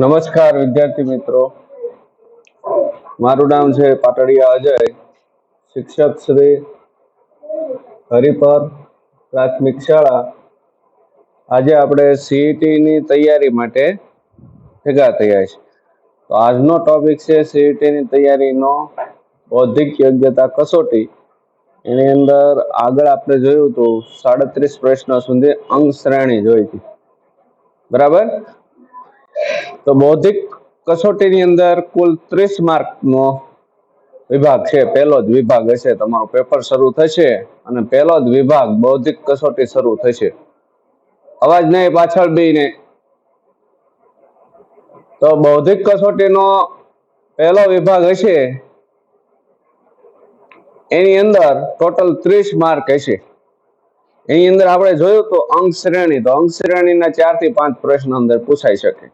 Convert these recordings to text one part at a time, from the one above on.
નમસ્કાર, વિદ્યાર્થી મિત્રો. મારું નામ છે પાટડિયા અજય. શિક્ષક શ્રી હરિપર પ્રાથમિક શાળા. આજે આપણે સીઈટીની તૈયારી માટે ભેગા થયા છે તો આજનો ટોપિક છે સીઈટીની તૈયારીનો બૌદ્ધિક યોગ્યતા કસોટી. એની અંદર આગળ આપણે જોયું હતું સાડત્રીસ પ્રશ્નો સુધી અંક શ્રેણી જોઈ હતી બરાબર? તો બૌદ્ધિક કસોટીની અંદર કુલ ત્રીસ માર્કનો વિભાગ છે. પહેલો જ વિભાગ હશે, તમારો પેપર શરૂ થશે અને પહેલો જ વિભાગ બૌદ્ધિક કસોટી શરૂ થશે. અવાજ નહીં, પાછળ બી તો બૌદ્ધિક કસોટીનો પહેલો વિભાગ હશે. એની અંદર ટોટલ ત્રીસ માર્ક હશે. એની અંદર આપણે જોયું તો અંક શ્રેણી, તો અંક શ્રેણીના ચારથી પાંચ પ્રશ્ન અંદર પૂછાઈ શકે.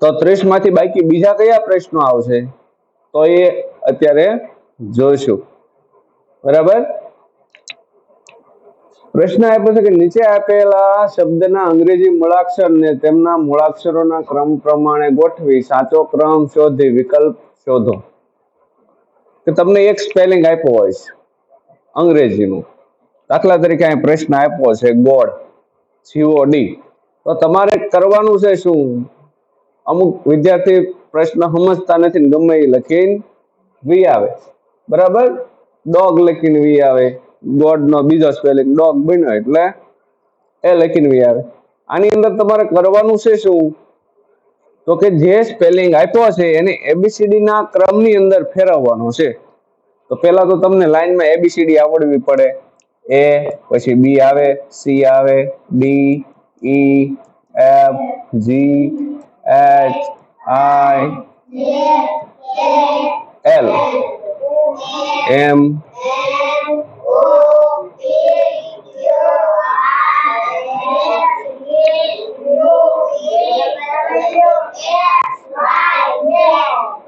તો ત્રીસમાંથી બાકી બીજા કયા પ્રશ્નો આવશે? તો એ અત્યારે જોઈશું. બરાબર? પ્રશ્ન આપ્યો છે કે નીચે આપેલા શબ્દના અંગ્રેજી મૂળાક્ષરને તેમના મૂળાક્ષરોના ક્રમ પ્રમાણે ગોઠવી, સાચો ક્રમ શોધી, વિકલ્પ શોધો. કે તમને એક સ્પેલિંગ આપ્યો હોય છે, અંગ્રેજીનું. દાખલા તરીકે અહીં પ્રશ્ન આપ્યો છે ગોળ સીઓડી તો તમારે કરવાનું છે શું? અમુક વિદ્યાર્થી પ્રશ્ન સમજતા નથી ગમે એ લખીને વી આવે. બરાબર? ડોગ લખીને વી આવે. ગોડ નો બીજો સ્પેલિંગ ડોગ બન્યો એટલે એ લખીને વી આવે. આની અંદર તમારે કરવાનું છે શું? તો કે જે સ્પેલિંગ આપ્યો છે એને એબીસીડી ના ક્રમની અંદર ફેરવવાનો છે. તો પહેલા તો તમને લાઈનમાં એબીસીડી આવડવી પડે. એ, પછી બી આવે, સી આવે, D, E, F, G, H, I, L, M.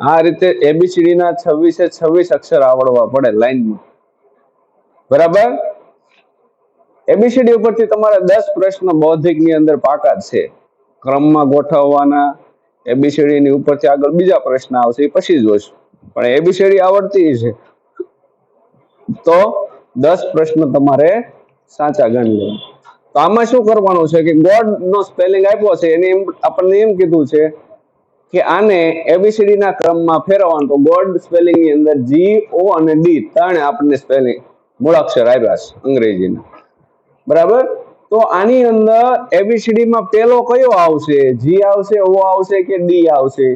આ રીતે એબીસીડી ના છવ્વીસે છવ્વીસ અક્ષર આવડવા પડે લાઈનમાં. બરાબર? એબીસીડી ઉપરથી તમારા દસ પ્રશ્નો બૌદ્ધિકની અંદર પાકા છે. ક્રમમાં ગોઠવવાના એબીસીડીની ઉપરથી આગળ બીજા પ્રશ્ન આવશે, એ પછી જોઈશું. પણ એબીસીડી આવડતી છે. તો દસ પ્રશ્ન તમારે સાચા ગણી લેવા તો આમાં શું કરવાનું છે કે ગોડ નો સ્પેલિંગ આપ્યો છે, એને એમ આપણને એમ કીધું છે કે આને એબીસીડી ના ક્રમમાં ફેરવવાનું. તો ગોડ સ્પેલિંગની અંદર જી ઓ અને ડી ત્રણે આપણને સ્પેલિંગ મૂળાક્ષર આવ્યા છે, અંગ્રેજીના. બરાબર? તો આની અંદર એબીસીડી માં પેલો કયો આવશે? જી આવશે ઓ આવશે કે ડી આવશે?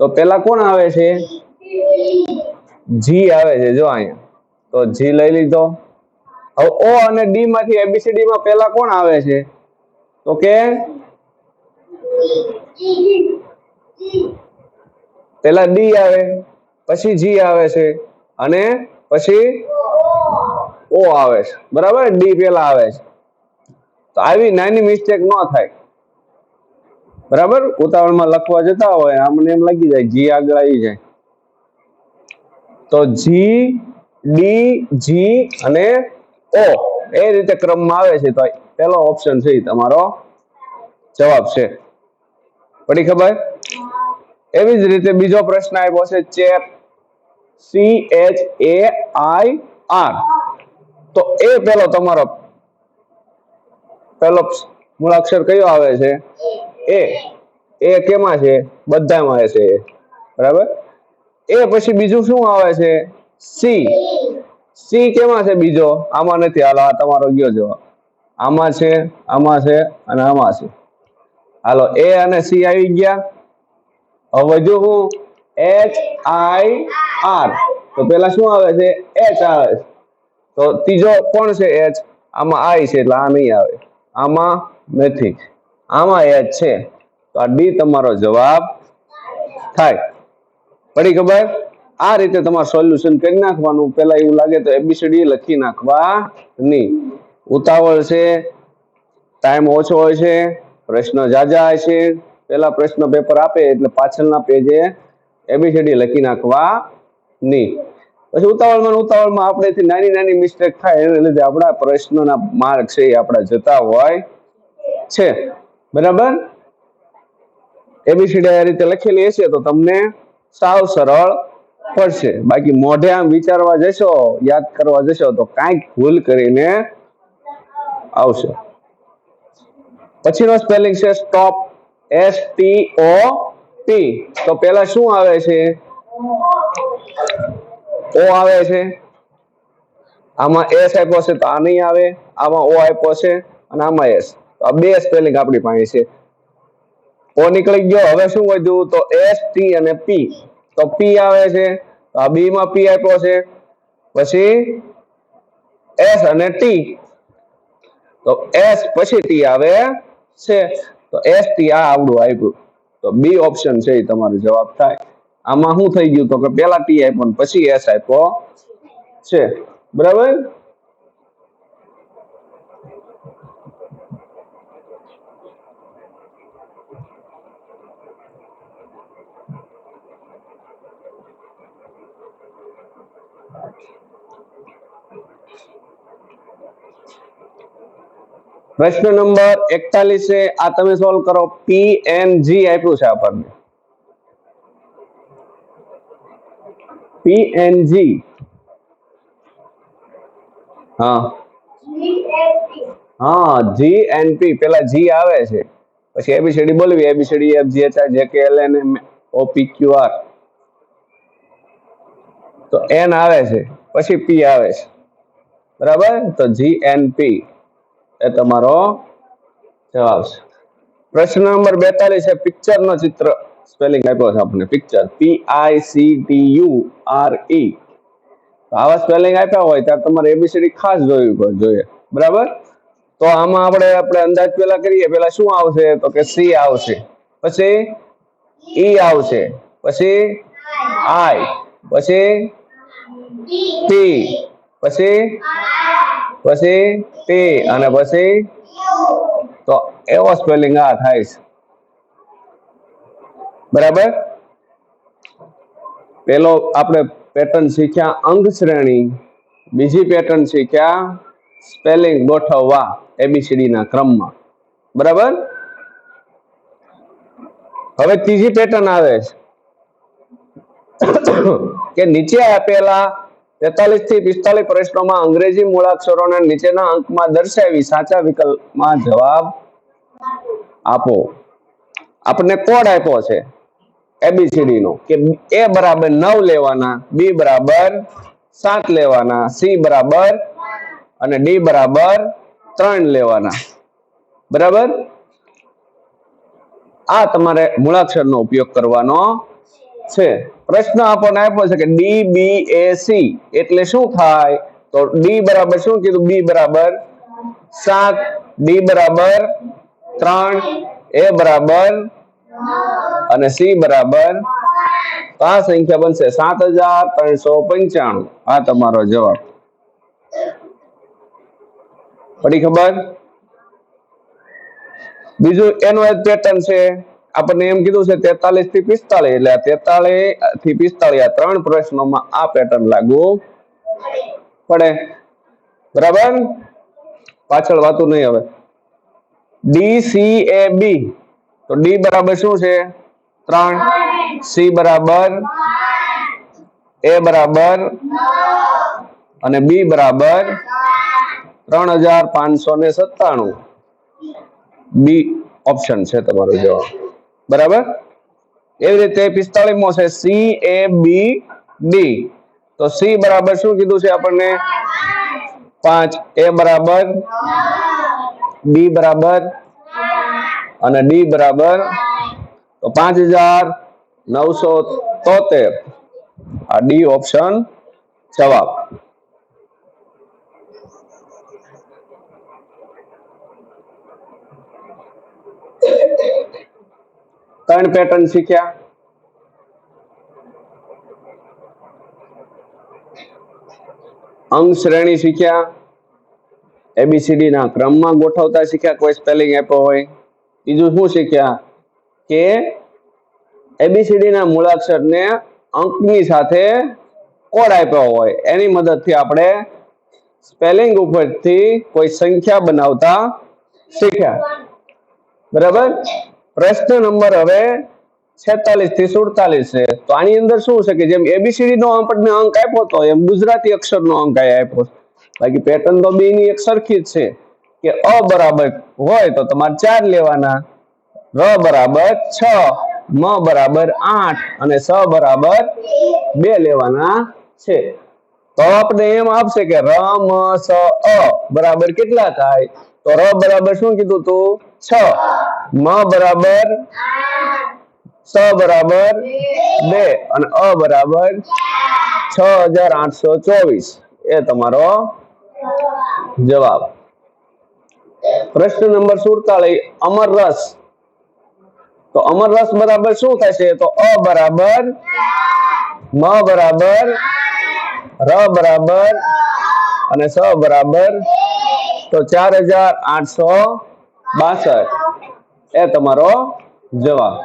તો પેલા કોણ આવે છે? જી આવે છે, જો અહીંયા. તો જી લઈ લીધો. હવે ઓ અને ડી માંથી એબીસીડી માં પેલા કોણ આવે છે? તો કે? પેલા ડી આવે, પછી જી આવે છે. અને પછી ઓ આવે છે. બરાબર? ડી પેલા આવે છે. તો આવી નાની મિસ્ટેક ન થાય. બરાબર? ઉતાવળમાં લખવા જતા હોય આમને એમ લાગી જાય, જી આગળ આવી જાય. તો જી, ડી, જી અને ઓ એ રીતે ક્રમમાં આવે છે. તો પેલો ઓપ્શન છે તમારો જવાબ છે. પડી ખબર? એવી જ રીતે બીજો પ્રશ્ન આપ્યો છે, ચેપ. C H A I R તો એ પેલો તમારો પેલો મૂળાક્ષર કયો આવે છે? એ. એ કેમાં છે? બધામાં છે બરાબર? એ પછી બીજું શું આવે છે? સી. સી કેમાં છે બીજો? આમાં નથી. હાલો, આ તમારો ગયો જવાબ. આમાં છે આમાં છે અને આમાં છે. હાલો, એ અને સી આવી ગયા. હવે જો હું એચ આઈ આર તો પેલા શું આવે છે? એચ આવે છે. તો ત્રીજો કોણ છે એચ આમાં આઈ છે એટલે આ નહીં આવે. આમાં નથી. આમાં એચ છે. તો આ ડી તમારો જવાબ થાય. પડી ખબર? આ રીતે તમારે સોલ્યુશન કરી નાખવાનું. પેલા એવું લાગે તો એબીસીડી લખી નાખવા નહીં ઉતાવળ છે. ટાઈમ ઓછો હોય છે. પ્રશ્ન જાજા છે. પેલા પ્રશ્ન પેપર આપે એટલે પાછળના પેજે એબીસીડી લખી નાખવા નહીં પછી ઉતાવળમાં ઉતાવળમાં આપણેથી નાની નાની મિસ્ટેક થાય એને લીધે આપણા પ્રશ્નોના માર્ક છે એ આપણા જતા હોય છે. બરાબર? એબીસીડી આ રીતે લખેલી હશે તો તમને સાવ સરળ પડશે. બાકી મોઢે આમ વિચારવા જશો, યાદ કરવા જશો તો કાંઈક ભૂલ કરીને આવશે. પછીનો સ્પેલિંગ છે stop S T O P તો પેલા શું આવે છે? ઓ આવે છે. આમાં એસ આપ્યો છે તો આ નહીં આવે. આમાં ઓ આપ્યો છે અને આમાં એસ આ બે સ્પેલિંગ આપણી પાસે છે. ઓ નીકળી ગયો. હવે શું વધ્યું તો એસ ટી અને પી તો પી આવે છે. આ બી માં પી આપ્યો છે. પછી એસ અને ટી તો એસ પછી ટી આવે છે. તો એસ ટી આ આવડું આપ્યું. તો બી ઓપ્શન છે એ તમારો જવાબ થાય. આમાં શું થઈ ગયું તો કે પેલા ટી આપ્યો પછી એસ આપ્યો. છે. બરાબર? પ્રશ્ન નંબર એકતાલીસ છે આ તમે સોલ્વ કરો. પી એન જી આપ્યું છે આપણને. પી એન હા. હા જી એન પી પેલા જી આવે છે. પછી ABCD બોલવી. ABCD F G H I J K L N M O P Q R તો એન આવે છે. પછી પી આવે છે. બરાબર? તો જી એન પી એ તમારો જવાબ છે. પ્રશ્ન નંબર બેતાલીસ છે. પિક્ચર નો ચિત્ર. સ્પેલિંગ આપ્યો છે આપણને picture P I C T U R E આવા સ્પેલિંગ આપ્યા હોય ત્યારે તમારે એબીસીડી ખાસ જોયું જોઈએ. બરાબર? તો આમાં આપણે આપણે અંદાજ પેલા કરીએ. પેલા શું આવશે? તો કે સી આવશે. પછી ઈ આવશે. પછી આઈ પછી ટી પછી પછી ટી અને પછી તો એવો સ્પેલિંગ આ થાય છે. બરાબર? પેલો આપણે પેટર્ન શીખ્યા અંગ શ્રેણી બીજી પેટર્ન શીખ્યા સ્પેલિંગ ગોઠવવા એબીસીડી ના ક્રમમાં. બરાબર? હવે ત્રીજી પેટર્ન આવે છે. કે નીચે આપેલા તેતાલીસથી પિસ્તાલીસ પ્રશ્નોમાં અંગ્રેજી મૂળાક્ષરોને નીચેના અંકમાં દર્શાવી સાચા વિકલ્પમાં જવાબ આપો. આપણને કોડ આપ્યો છે. એબીસીડી નો કે એ બરાબર નવ લેવાના, બી બરાબર સાત લેવાના, સી બરાબર અને ડી બરાબર ત્રણ લેવાના. બરાબર? આ તમારે મૂળાક્ષરનો ઉપયોગ કરવાનો છે. પ્રશ્ન આપણને આપ્યો છે કે ડી બી એ સી એટલે શું થાય? તો ડી બરાબર શું કીધું? બી બરાબર સાત ડી બરાબર ત્રણ એ બરાબર અને સી બરાબર આ સંખ્યા બનશે સાત હજાર ત્રણસો પંચાણું. આ તમારો જવાબ. પડી ખબર? બીજું એનું એક પેટર્ન છે. આપણને એમ કીધું છે તેતાલીસથી પિસ્તાલીસ એટલે તેતાલીસથી પિસ્તાલીસ આ ત્રણ પ્રશ્નોમાં આ પેટર્ન લાગુ પડે. બરાબર? પાછળ વાતું નહીં હવે. D, C, A, B. તો ડી બરાબર શું છે? ત્રણ, સી બરાબર, એ બરાબર, અને બી બરાબર, ત્રણ હજાર પાંચસો ને સત્તાણું. બી ઓપ્શન છે તમારો જવાબ. બરાબર? એવી રીતે પિસ્તાળીસ મો છે. C, A, B, D. તો સી બરાબર શું કીધું છે આપણને? પાંચ, એ બરાબર, બી બરાબર, અને ડી બરાબર તો પાંચ હજાર નવસો તોતેર. આ ડી ઓપ્શન જવાબ. ત્રણ પેટર્ન શીખ્યા. અંગ શ્રેણી શીખ્યા. એબીસીડી ના ક્રમમાં ગોઠવતા શીખ્યા. કોઈ સ્પેલિંગ આપ્યો હોય. બીજું શું શીખ્યા? કે એબીસીડી ના મૂળાક્ષરને અંકની સાથે કોડ આપ્યો હોય. એની મદદથી આપણે સ્પેલિંગ ઉપરથી કોઈ સંખ્યા બનાવતા શીખ્યા. બરાબર? પ્રશ્ન નંબર હવે છેતાલીસથી સુડતાલીસ છે. તો આની અંદર શું છે કે જેમ એબીસીડી નો આપણને અંક આપ્યો તો એમ ગુજરાતી અક્ષર નો અંક આપ્યો બાકી પેટર્ન તો બે ની એક સરખી જ છે. કે અ બરાબર હોય તો તમારે ચાર લેવાના. ર બરાબર છ, મ બરાબર આઠ અને સ બરાબર બે લેવાના છે. તો આપણે એમ આપશે કે ર, મ, સ, અ બરાબર કેટલા થાય? તો ર બરાબર શું કીધું તું? છ. મ બરાબર સ બરાબર બે અને અ બરાબર છ હજાર આઠસો ચોવીસ. એ તમારો જવાબ. પ્રશ્ન નંબર સુડતાલીસ, અમર રસ. તો અમર રસ બરાબર શું થશે? તો અ બરાબર, મ બરાબર, ર બરાબર અને સ બરાબર. તો ચાર હજાર આઠસો બાસઠ. એ તમારો જવાબ.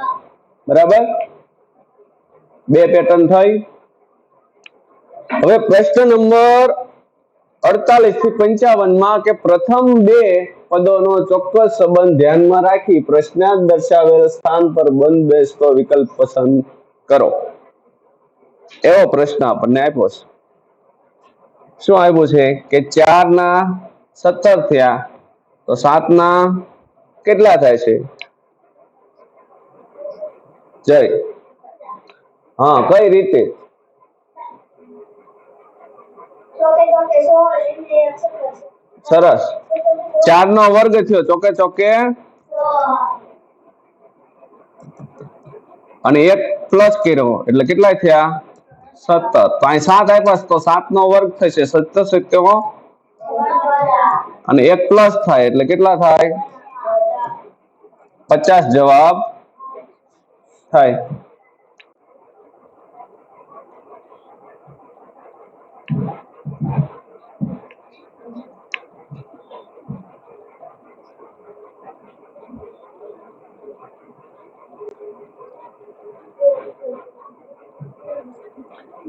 બરાબર? બે પેટર્ન થઈ. હવે પ્રશ્ન નંબર અડતાલીસથી પંચાવનમાં કે પ્રથમ બે પદોનો ચોક્કસ સંબંધ ધ્યાનમાં રાખી પ્રશ્નાર્થ દર્શાવેલ સ્થાન પર બંધ બેસતો વિકલ્પ પસંદ કરો. એવો પ્રશ્ન આપણને આપ્યો છે. શું આપ્યું છે? કે ચાર ના સત્તર થયા, તો સાત ના કેટલા થાય છે? જય. હા, કઈ રીતે? સરસ. ચાર નો વર્ગ થયો. ચોકે ચોકે. અને એક પ્લસ કર્યો. એટલે કેટલા થયા? સત્તર. તો અહીં સાત આપ્યા તો સાત નો વર્ગ થશે. સત્તર સત્યો અને એક પ્લસ થાય. એટલે કેટલા થાય? પચાસ જવાબ થાય.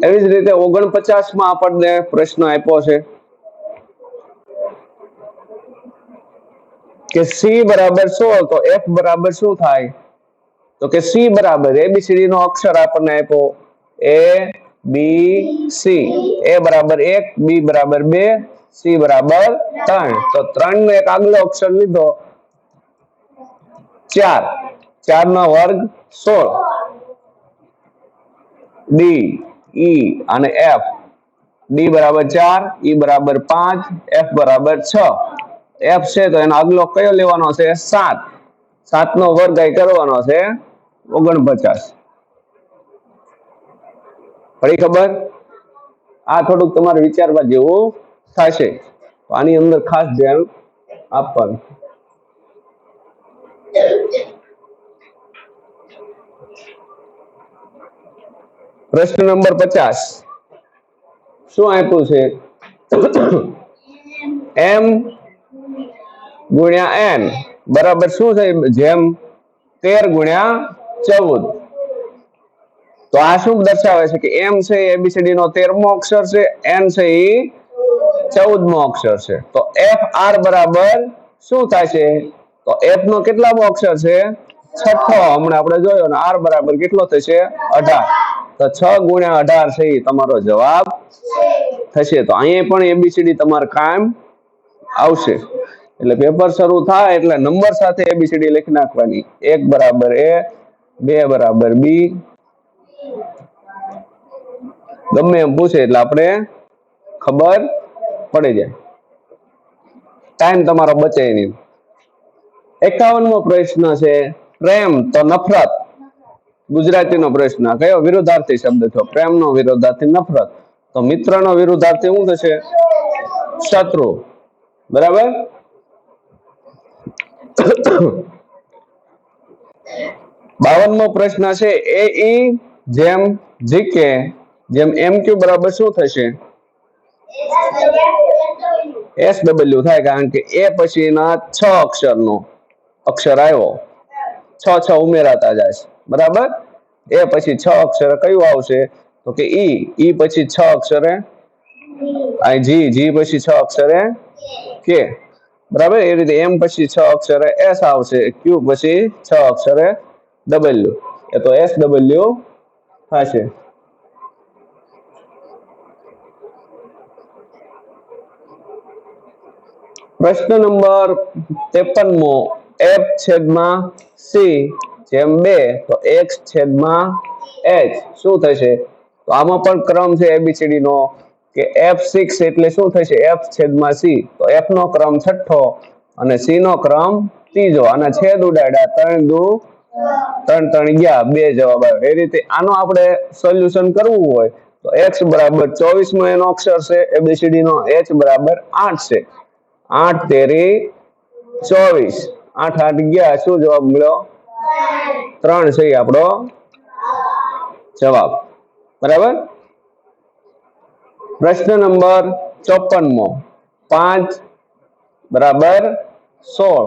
એવી જ રીતે ઓગણપચાસમાં આપણને પ્રશ્ન આપ્યો છે કે સી બરાબર શું તો એફ બરાબર શું થાય? તો કે સી બરાબર. એબીસીડી નો અક્ષર આપણને આપ્યો એ બી સી એ બરાબર એક બી બરાબર બે સી બરાબર ત્રણ. તો ત્રણ નો એક આગલો અક્ષર લીધો. ચાર. ચાર નો વર્ગ સોળ. ડી ઈ અને એફ ડી બરાબર ચાર ઈ બરાબર પાંચ એફ બરાબર છ. એફ છે તો એનો આગલો કયો લેવાનો છે? સાત. સાત નો વર્ગ કરવાનો છે ઓગણપચાસ. ફરી ખબર? આ થોડુંક તમારે વિચારવા જેવું થશે. આની અંદર ખાસ ધ્યાન આપવાનું. પ્રશ્ન નંબર પચાસ. શું આપ્યું છે? એમ ગુણ્યા એન. બરાબર શું છે? જેમ તેર ગુણ્યા ચૌદ. તો આ શું દર્શાવે છે કે એમ છે એબીસીડી નો તેરમો અક્ષર છે, એન છે એ ચૌદમો અક્ષર છે. તો એફ આર બરાબર શું થાય છે? તો એફ નો કેટલામો અક્ષર છે? છઠ્ઠો. હમણાં આપણે જોયો ને, આર બરાબર કેટલો થશે? અઢાર. તો છ ગુણ્યા અઢાર છે તમારો જવાબ થશે. તો અહીંયા પણ એબીસીડી તમારે કાયમ આવશે. એટલે પેપર શરૂ થાય એટલે નંબર સાથે એબીસીડી લખી નાખવાની. એક બરાબર એ, બે બરાબર બી. ગમે એમ પૂછે એટલે આપણે ખબર પડી જાય. ટાઈમ તમારો બચે નહીં. એકાવનમો પ્રશ્ન છે, પ્રેમ તો નફરત. ગુજરાતીનો પ્રશ્ન. કયો વિરોધાર્થી શબ્દ થયો? પ્રેમનો વિરોધાર્થી, નફરત. તો મિત્રનો વિરોધાર્થી શું થશે? શત્રુ. બરાબર? બાવનમો પ્રશ્ન છે એ ઈ જેમ જીકે જેમ એમ ક્યુ બરાબર શું થશે? એસ ડબલ્યુ થાય કારણ કે એ પછીના છ અક્ષરનો અક્ષર આવ્યો. છ છ ઉમેરાતા જાય છે. બરાબર? એ પછી છ અક્ષર કયું આવશે? તો કે ઈ. ઈ પછી છ અક્ષરે? જી જી પછી છ અક્ષરે કે. બરાબર? એ રીતે એમ પછી છ અક્ષરે એસ આવશે. ક્યુ પછી? છ અક્ષરે ડબલ્યુ એ તો એસ ડબલ્યુ થશે. પ્રશ્ન નંબર ત્રેપનમો. એફ છેદમાં સી જેમ બે, તો એક્સ છેદમાં એચ શું થશે? તો આમાં પણ ક્રમ છે એબીસીડી નો, કે એફ સિક્સ એટલે શું થશે? એફ છેદમાં સી તો એફ નો ક્રમ છઠ્ઠો અને સી નો ક્રમ ત્રીજો. અને છેદ ઉડાડ્યા, ત્રણ દુ, ત્રણ ત્રણ ગયા બે જવાબ આવે એ રીતે આનો આપણે સોલ્યુશન કરવું હોય, તો એક્સ બરાબર ચોવીસ નો એનો અક્ષર છે એબીસીડી નો એચ બરાબર આઠ છે. આઠ તેરી ચોવીસ. આઠ આઠ ગયા શું જવાબ મળ્યો? ત્રણ છે આપણો જવાબ. બરાબર? પ્રશ્ન નંબર ચોપનમો પાંચ બરાબર સોળ.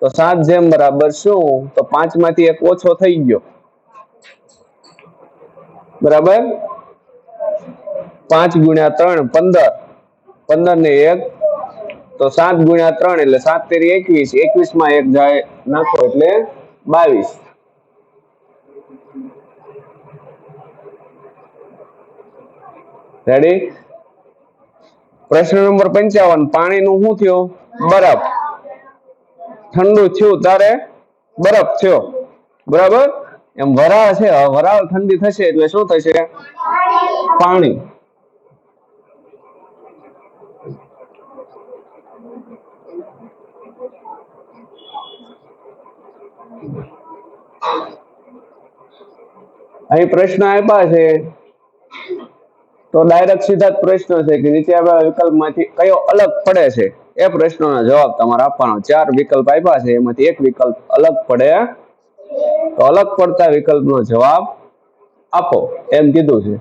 તો સાત જેમ બરાબર શું? તો પાંચમાંથી એક ઓછો થઈ ગયો. બરાબર? પાંચ ગુણ્યા ત્રણ, પંદર. પંદર ને એક. તો સાત ગુણ્યા ત્રણ એટલે સાત તેરી એકવીસ. એકવીસમાં એક જાય નાખો એટલે બાવીસ. રેડી પ્રશ્ન નંબર પંચાવન, પાણીનું શું થયું? બરફ. ઠંડુ થયું તારે બરફ થયો. બરાબર? એમ વરાળ છે. વરાળ ઠંડી થશે એટલે શું થશે? પાણી. અહીં પ્રશ્ન આપ્યા છે. તો ડાયરેક્ટ સીધા જ પ્રશ્ન છે કે નીચે આપેલા વિકલ્પમાંથી કયો અલગ પડે છે? એ પ્રશ્નોનો જવાબ તમારે આપવાનો. ચાર વિકલ્પ આપ્યા છે, એમાંથી એક વિકલ્પ અલગ પડે. તો અલગ પડતા વિકલ્પનો જવાબ આપો. એમ કીધું છે.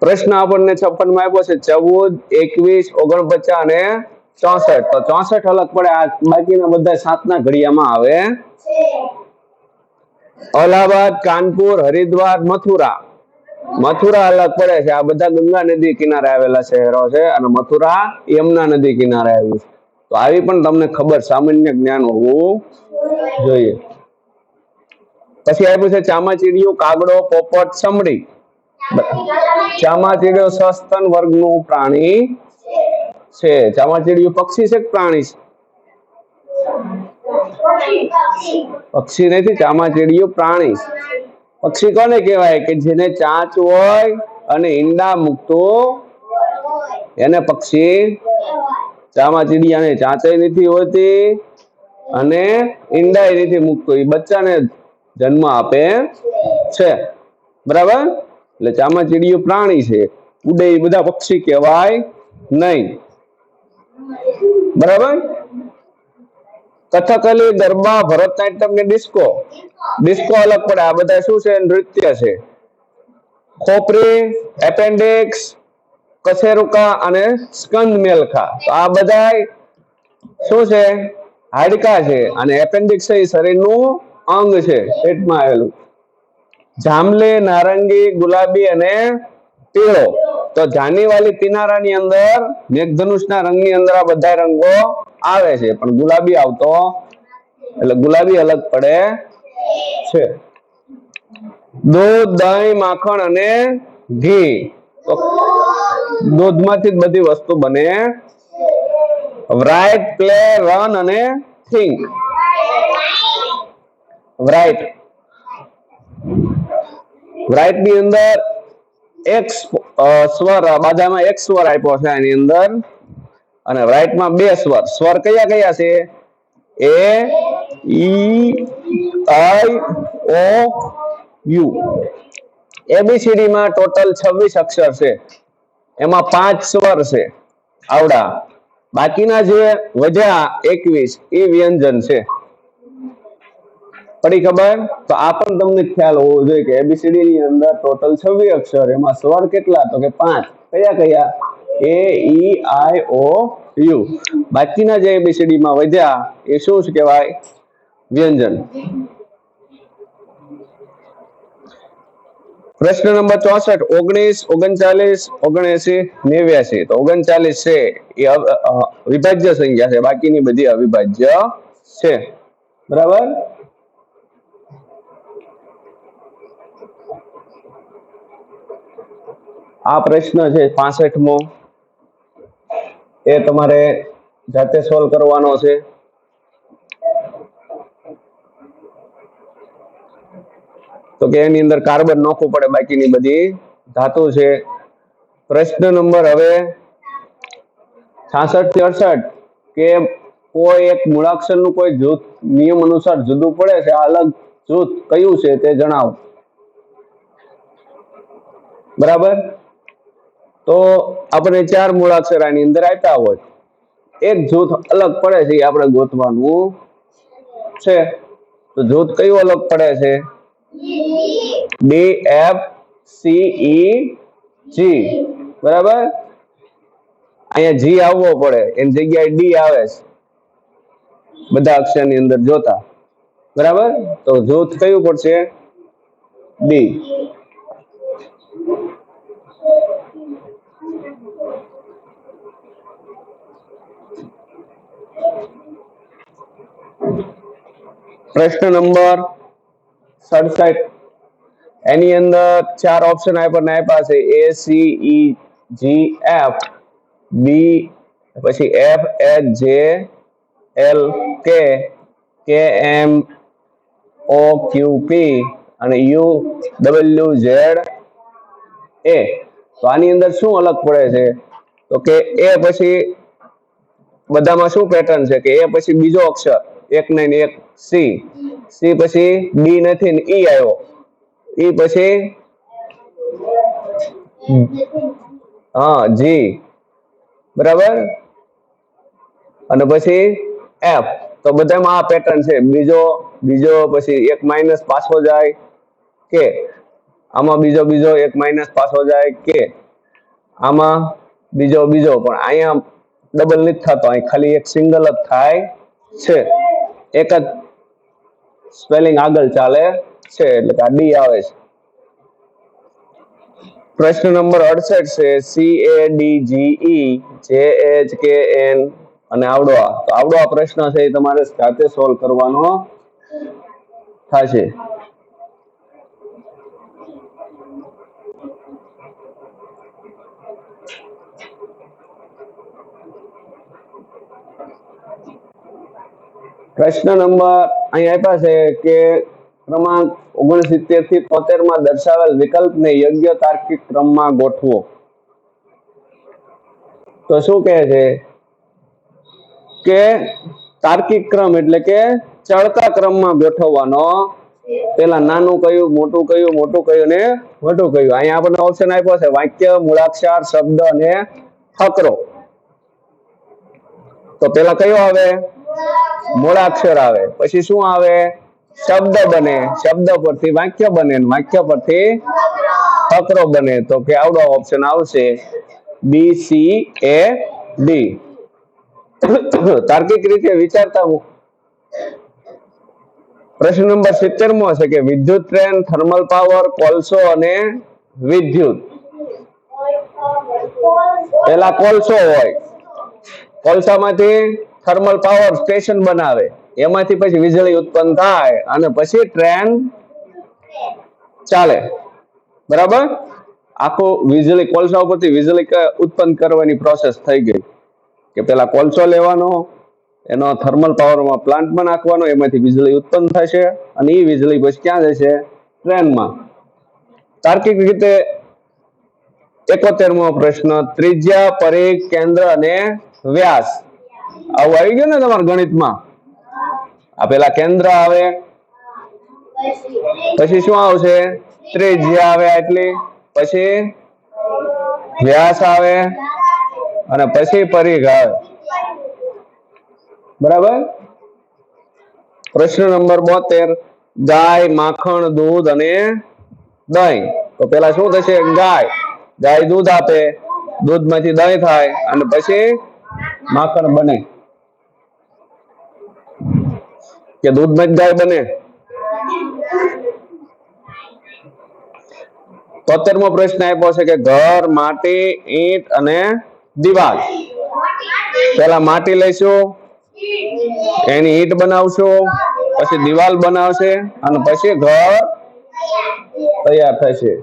પ્રશ્ન આપણને છપ્પનમાં આપ્યો છે, ચૌદ, એકવીસ, ઓગણપચાસ અને ચોસઠ. તો ચોસઠ અલગ પડે. આ બાકીના બધા સાતના ઘડિયામાં આવે. અલ્હાબાદ, કાનપુર, હરિદ્વાર, મથુરા. મથુરા અલગ પડે છે. આ બધા ગંગા નદી કિનારે આવેલા શહેરો છે અને મથુરા યમુના નદી કિનારે આવ્યું છે. તો આવી પણ તમને ખબર સામાન્ય જ્ઞાન હોવું જોઈએ. પછી આપ્યું છે ચામાચીડિયું, કાગડો, પોપટ સમડી ચામાચીડિયો સસ્તન વર્ગનું પ્રાણી છે. ચામાચીડિયું પક્ષી છે પ્રાણી છે? પક્ષી નથી ચામાચીડિયું પ્રાણી. પક્ષી કોને કહેવાય? કે જેને ચાંચ હોય અને ઈંડા મૂકતું એને પક્ષી ચામાચીડિયાને ચાંચય નથી હોતી અને ઈંડા નથી મૂકતું. એ બચ્ચાને જન્મ આપે છે. બરાબર? એટલે ચામાચીડિયું પ્રાણી છે. ઉડે એ બધા પક્ષી કહેવાય નહીં. બરાબર? કથકલી ગરબા ભરતનાટ્યમ ને ડિસ્કો. ડિસ્કો અલગ પડે. આ બધા શું છે? નૃત્ય છે. ખોપરી, એપેન્ડિક્સ કશેરુકા અને સ્કંદ મેલખા તો આ બધા શું છે? હાડકા છે. અને એપેન્ડિક્સ એ શરીરનું અંગ છે, પેટમાં આવેલું. જાંબલી, નારંગી, ગુલાબી અને પીળો. તો જાનીવાલી પિનારાની અંદર મેઘધનુષના રંગની અંદર આ બધા રંગો આવે છે. પણ ગુલાબી આવતો એટલે ગુલાબી અલગ પડે છે. દૂધ, દહીં, માખણ અને ઘી. તો દૂધમાંથી જ બધી વસ્તુ બને. રાઈટ પ્લે રન અને થિંક રાઈટ રાઈટની અંદર એક સ્વ- સ્વર બાધામાં એક સ્વર આપ્યો છે એની અંદર. અને રાઈટમાં બે સ્વર. સ્વર કયા કયા છે? A E I O U ABCD માં ટોટલ 26 અક્ષર છે. એમાં પાંચ સ્વર છે. આવડા. બાકીના જે વજા એકવીસ, એ વ્યંજન છે. પડી ખબર? તો આ પણ તમને ખ્યાલ હોવો જોઈએ કે એબીસીડી ની અંદર ટોટલ 26 અક્ષર, એમાં સ્વર કેટલા? તો કે પાંચ. કયા કયા? એ ઈ આઈ ઓ યુ બાકીના જે એબીસીડી માં વધ્યા, એ શું કહેવાય? વ્યંજન. પ્રશ્ન નંબર ચોસઠ, ઓગણીસ, ઓગણચાલીસ, ઓગણએસી, નેવ્યાસી. તો ઓગણચાલીસ છે, એ વિભાજ્ય સંખ્યા છે. બાકીની બધી અવિભાજ્ય છે. બરાબર? આ પ્રશ્ન છે પાસઠમો. એ તમારે જાતે સોલ્વ કરવાનો છે. તો કે એની અંદર કાર્બન નોખવું પડે બાકીની બધી ધાતુ છે. પ્રશ્ન નંબર હવે છાસઠથી અડસઠ કે કોઈ એક મૂળાક્ષરનું કોઈ જૂથ નિયમ અનુસાર જુદું પડે છે? અલગ જૂથ કયું છે તે જણાવો. બરાબર? તો આપણે ચાર મૂળાક્ષરાની અંદર આપ્યા હોય. એક જૂથ અલગ પડે છે આપણે ગોતવાનું છે. તો જૂથ કયું અલગ પડે છે? D F C E G બરાબર? અહીંયા જી આવવો પડે. એની જગ્યાએ ડી આવે છે. બધા અક્ષરની અંદર જોતા. બરાબર? તો જૂથ કયું પડશે? ડી પ્રશ્ન નંબર સડસઠ. એની અંદર ચાર ઓપ્શન આપણને આપ્યા છે. A C E G F બી પછી એફ એચ જે એલ કે કે એમ ઓ ક્યુ પી અને યુ ડબલ્યુ ઝેડ એ તો આની અંદર શું અલગ પડે છે? તો કે એ પછી બધામાં શું પેટર્ન છે? કે એ પછી બીજો અક્ષર. એક ને એક સી. સી પછી હા જી બરાબર? અને પછી એફ તો બધામાં આ પેટર્ન છે. બીજો બીજો પછી એક માઇનસ પાછો જાય કે આમાં બીજો બીજો એક માઇનસ પાછો જાય કે આમાં બીજો બીજો. પણ અહીંયા ડબલ નથી થતો. અહીં ખાલી એક સિંગલ જ થાય છે. એક જ સ્પેલિંગ આગળ ચાલે છે, એટલે કે આ ડી આવે છે. પ્રશ્ન નંબર અડસઠ છે સી એ ડી જી જે એચ કે એન અને આવડવા તો આવડવા પ્રશ્ન છે એ તમારે જાતે સોલ્વ કરવાનો થશે. પ્રશ્ન નંબર અહીં આપ્યા છે કે ક્રમાંક ઓગણસિત્તેરથી તોતેરમાં દર્શાવેલ વિકલ્પને યોગ્ય તાર્કિક ક્રમમાં ગોઠવો. તો શું કહે છે? કે તાર્કિક ક્રમ એટલે કે ચડતા ક્રમમાં ગોઠવવાનો. પેલા નાનું કયું, મોટું કયું મોટું કયું ને મોટું કયું. અહીંયા આપણને ઓપ્શન આપ્યો છે વાક્ય, મૂળાક્ષર, શબ્દ અને ફકરો. તો પેલા કયો આવે? મૂળાક્ષર આવે. પછી શું આવે? શબ્દ બને. શબ્દ પરથી વાક્ય બને વાક્ય પરથી ફકરો બને. તો કે આવડો ઓપ્શન આવશે. બી સી એ ડી તાર્કિક રીતે વિચારતા હું. પ્રશ્ન નંબર સિત્તેરમાં હશે કે વિદ્યુત ટ્રેન, થર્મલ પાવર, કોલસો અને વિદ્યુત. પેલા કોલસો હોય. કોલસામાંથી થર્મલ પાવર સ્ટેશન બનાવે. એમાંથી પછી વીજળી ઉત્પન્ન થાય અને પછી ટ્રેન ચાલે. બરાબર? આખું વીજળી, કોલસા ઉપરથી વીજળી ઉત્પન્ન કરવાની પ્રોસેસ થઈ ગઈ. કે પેલા કોલસો લેવાનો, એનો થર્મલ પાવરમાં પ્લાન્ટમાં નાખવાનો એમાંથી વીજળી ઉત્પન્ન થશે અને એ વીજળી પછી ક્યાં જશે? ટ્રેનમાં તાર્કિક રીતે એકોતેરમો પ્રશ્ન, ત્રિજ્યા, પરિઘ, કેન્દ્ર અને વ્યાસ. આવું આવી ગયું ને તમારા ગણિતમાં? આ પેલા કેન્દ્ર આવે, પછી શું આવશે? ત્રિજ્યા આવે આટલી, પછી વ્યાસ આવે, અને પછી પરિઘ આવે. બરાબર? પ્રશ્ન નંબર બોતેર, ગાય, માખણ, દૂધ અને દહીં. તો પેલા શું થશે? ગાય. ગાય દૂધ આપે, દૂધમાંથી દહીં થાય, અને પછી માખણ બને. કે દૂધમાં ગાય બને? તોતેરમો પ્રશ્ન આપ્યો છે કે ઘર, માટી, ઈંટ અને દિવાલ. પેલા માટી લઈશું એની ઈંટ બનાવશું, પછી દિવાલ બનાવશે અને પછી ઘર તૈયાર થશે.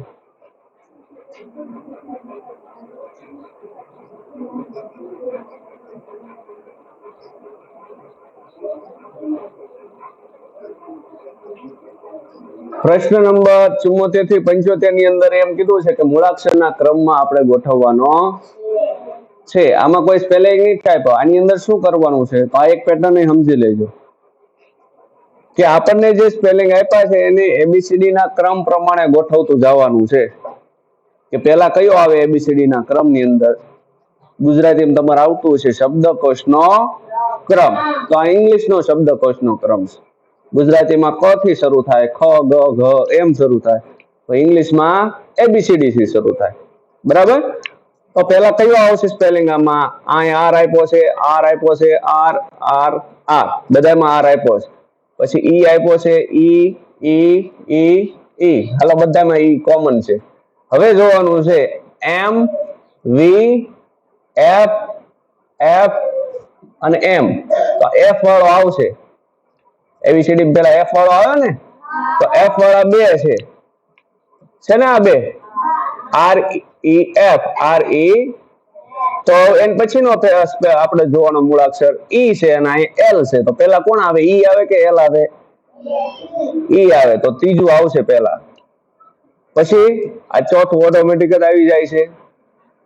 પ્રશ્ન નંબર ચુમ્મોતેરથી પંચોતેરની અંદર એમ કીધું છે કે મૂળાક્ષરના ક્રમમાં આપણે ગોઠવવાનો છે. આમાં કોઈ સ્પેલિંગ નહીં ટાઈપ આની અંદર શું કરવાનું છે? તો આ એક પેટર્ન સમજી લેજો. કે આપણને જે સ્પેલિંગ આપ્યા છે, એને એબીસીડી ના ક્રમ પ્રમાણે ગોઠવતું જવાનું છે. કે પહેલા કયો આવે એબીસીડી ના ક્રમની અંદર? ગુજરાતીમાં તમારે આવતું છે શબ્દકોશનો ક્રમ. તો આ ઇંગ્લિશનો શબ્દકોશનો ક્રમ છે. ગુજરાતીમાં ક થી શરૂ થાય, ખ, ગ, ઘ, એમ શરૂ થાય. તો ઇંગ્લિશમાં એબીસીડી થી શરૂ થાય. બરાબર? તો પહેલા કયો આવશે સ્પેલિંગ આમાં? અહીં આર આપ્યો છે, આર આપ્યો છે, આર આર આર. બધામાં આર આપ્યો છે. પછી ઈ આપ્યો છે, ઈ ઈ ઈ ઈ. હાલો, બધામાં ઈ કોમન છે. હવે જોવાનું છે, એમ, વી, એફ એફ અને એમ. તો એફ વાળો આવશે. એબીસીડી પેલા એફ વાળો આવે ને, તો એફ વાળા બે છે. છે ને આ બે? R E F R E તો એન પછીનો નો સ્પે- આપણે જોવાનો મૂળાક્ષર ઈ છે અને અહીં એલ છે. તો પેલા કોણ આવે? ઈ આવે કે એલ આવે? ઈ આવે. તો ત્રીજું આવશે પેલા. પછી આ ચોથું ઓટોમેટિક જ આવી જાય છે.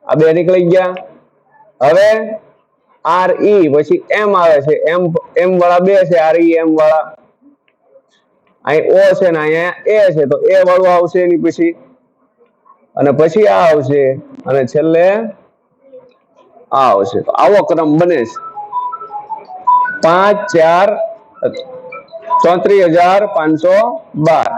આ બે નીકળી ગયા. હવે આર ઈ પછી એમ આવે છે. એમ એમ વાળા બે છે. આર ઈ એમ વાળા. અહીં ઓ છે ને અહીંયા એ છે. તો એ વાળું આવશે એની પછી. અને પછી આ આવશે. અને છેલ્લે આ આવશે. તો આવો ક્રમ બને છે. પાંચ, ચાર, ચોત્રીસ હજાર પાંચસો બાર.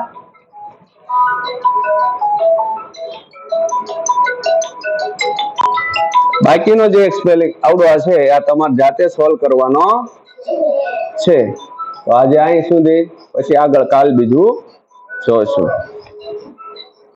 બાકીનો જે સ્પેલિંગ આવડો છે, આ તમારે જાતે સોલ્વ કરવાનો છે. તો આજે અહીં સુધી, પછી આગળ કાલ બીજું જોશું